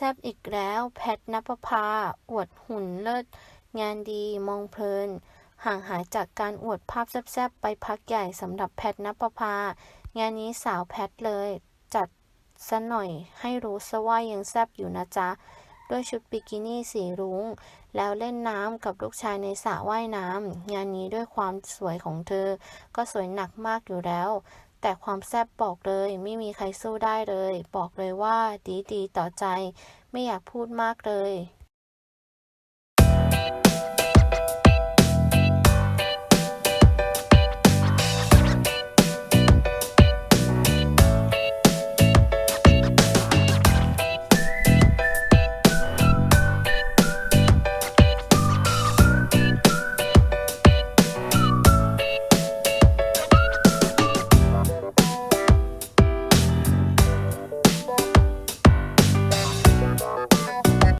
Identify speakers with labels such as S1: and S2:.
S1: แซบอีกแล้วแพทณปภาอวดหุ่นเลิศ งานดีมองเพลิน ห่างหายจากการอวดภาพแซบๆไปพักใหญ่สำหรับแพทณปภางานนี้สาวแพทเลย จัดซะหน่อยให้รู้ซะว่ายังแซบอยู่นะจ๊ะ ด้วยชุดบิกินี่สีรุง้ง แล้วเล่นน้ำกับลูกชายในสระว่ายน้ำงานนี้ด้วยความสวยของเธอ ก็สวยหนักมากอยู่แล้ว แต่ความแซ่บบอกเลยไม่มีใครสู้ได้เลย บอกเลยว่าดีดีๆต่อใจ ไม่อยากพูดมากเลย